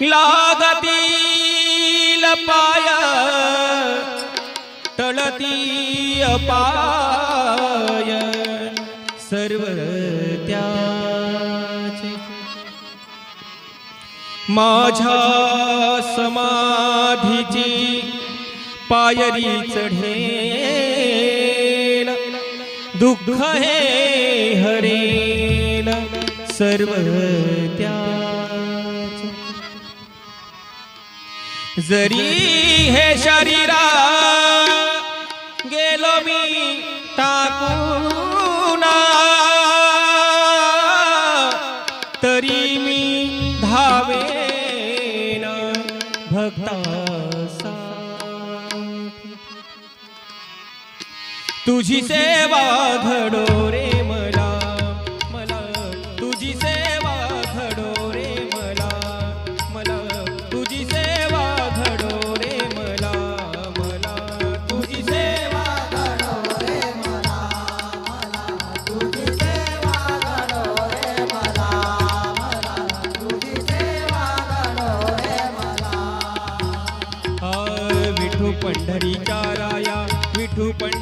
लागतील पाय टळती अपाय सर्व त्याचे. माझ्या समाधीची पायरी चढेल दुःख हे हरेल सर्व त्या जरी हे शरीरा गेलो मी टाकूना तरी मी धावेन भक्तासाठी तुझी सेवा घड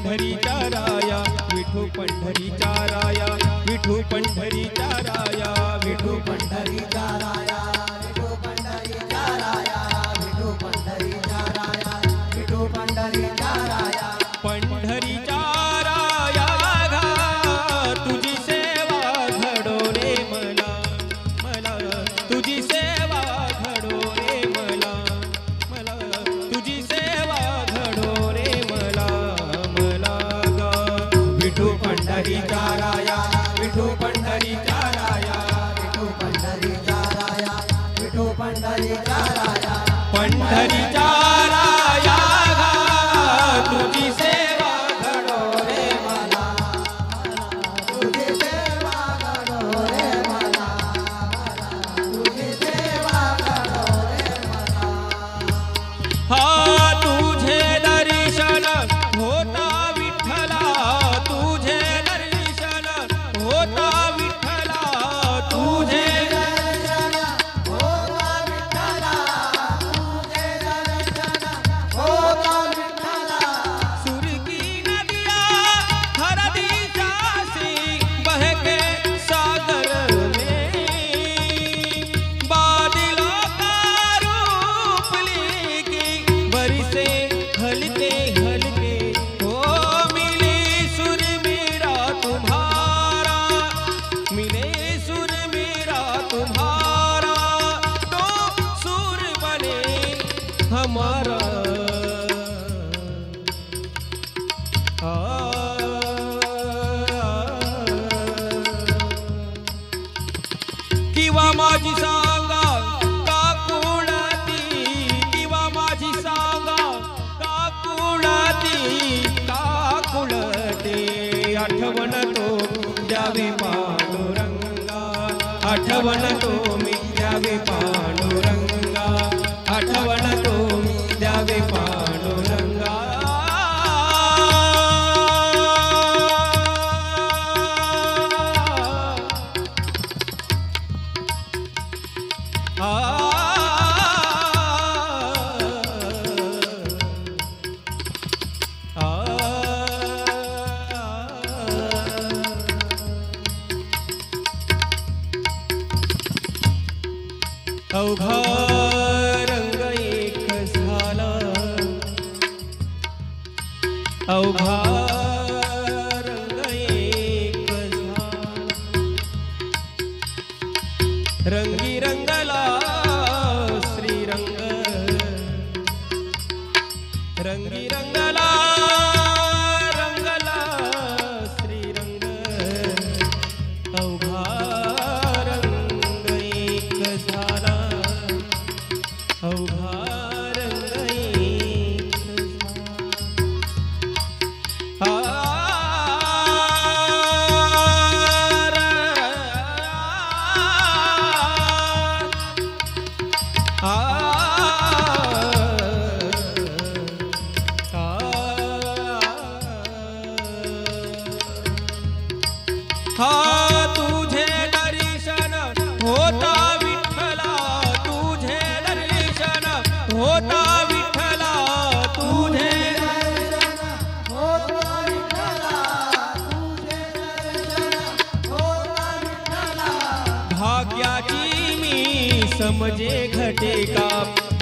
पंढरीच्या राया विठू पंढरीच्या राया विठू पंढरीच्या राया विठू पंढरीच्या राया पंढरीच्या राया विठू पंढरीच्या राया विठू पंढरीच्या राया विठू पंढरीच्या राया पंढरीच्या राया घा तुझी सेवा घडो रे मला हा। किंवा माझी सांगा का कुणाती किंवा माझी सांगा का कुणाती का कुळते आठवण तो द्यावे पांडुरंगा आठवण तो मी समजे घटे का?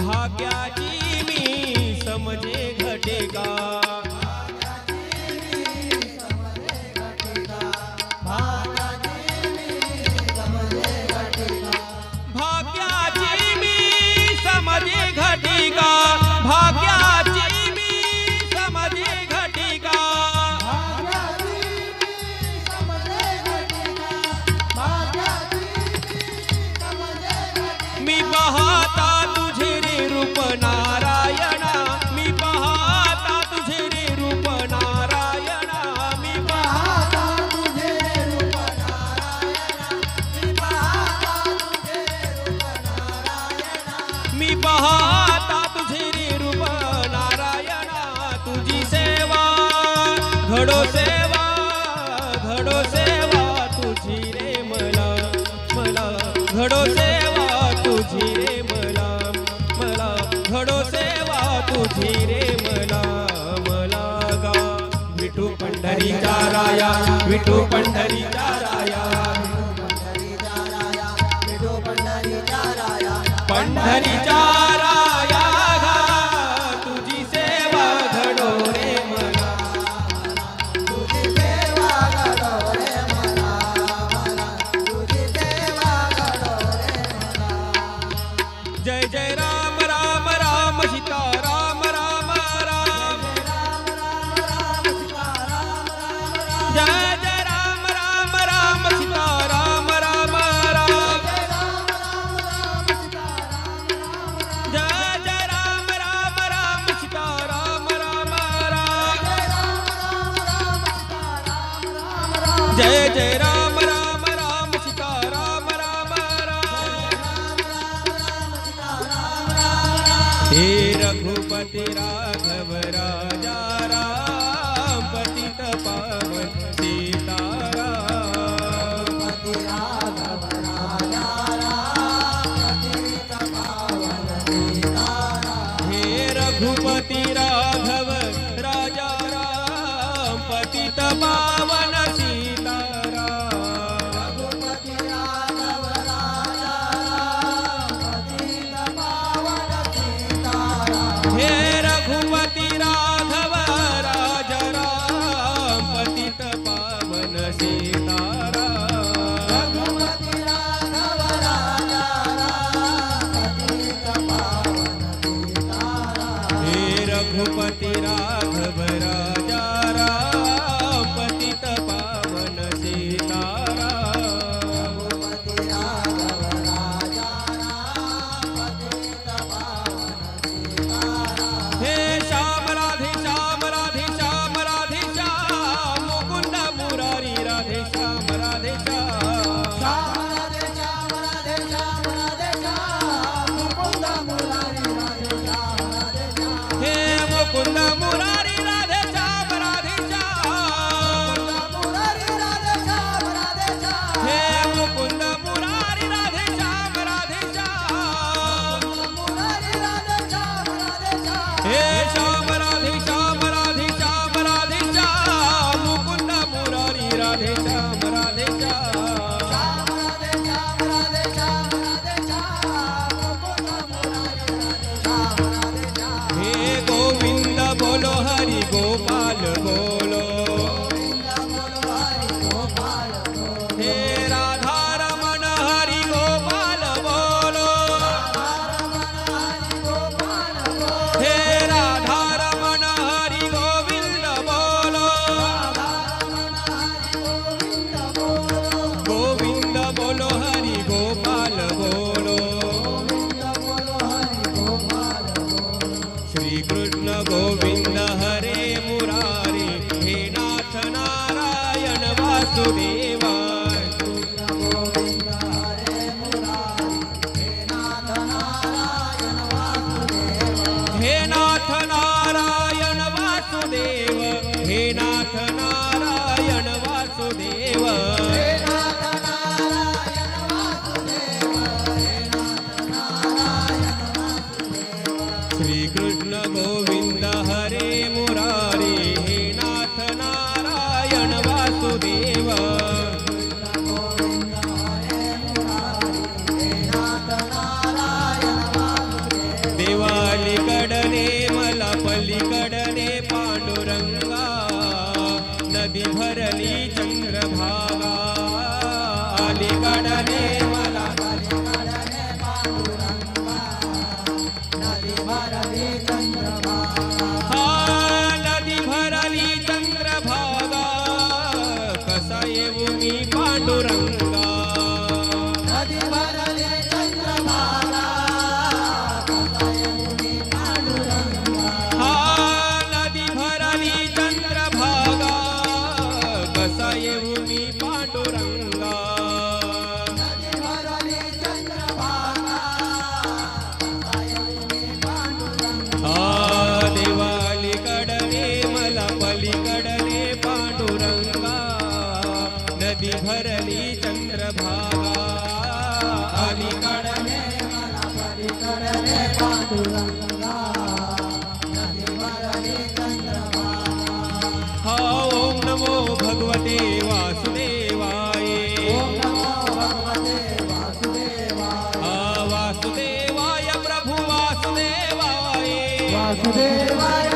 भाग्याची मी समजे घटे का? मी पाहता तुझी रूप नारायणा तुझी सेवा घडो सेवा घडो सेवा तुझी रे मला मला घडो सेवा तुझी रे मला मला घडो सेवा तुझी रे मला मला गा. विठू पंढरीचा राया विठू पंढरीचा पंढरीच्या No. বাসুদেবায়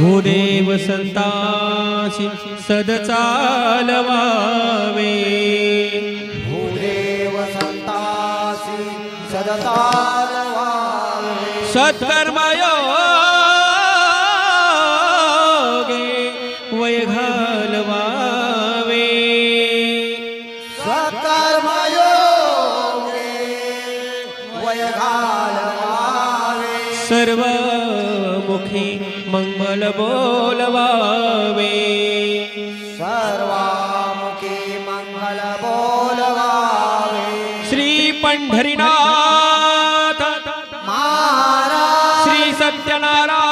गुरुदेव संताशी सदचालवावे। गुरुदेव संताशी सदचालवावे। सत्कर्मयोगे वय घालवावे सत्कर्मयोगे वय घालवावे सर्व मुखी मङ्गल बोलवावे। सर्वमुखी मङ्गल बोलवावे। श्री पण्भरिनाथ श्री सत्यनारायण।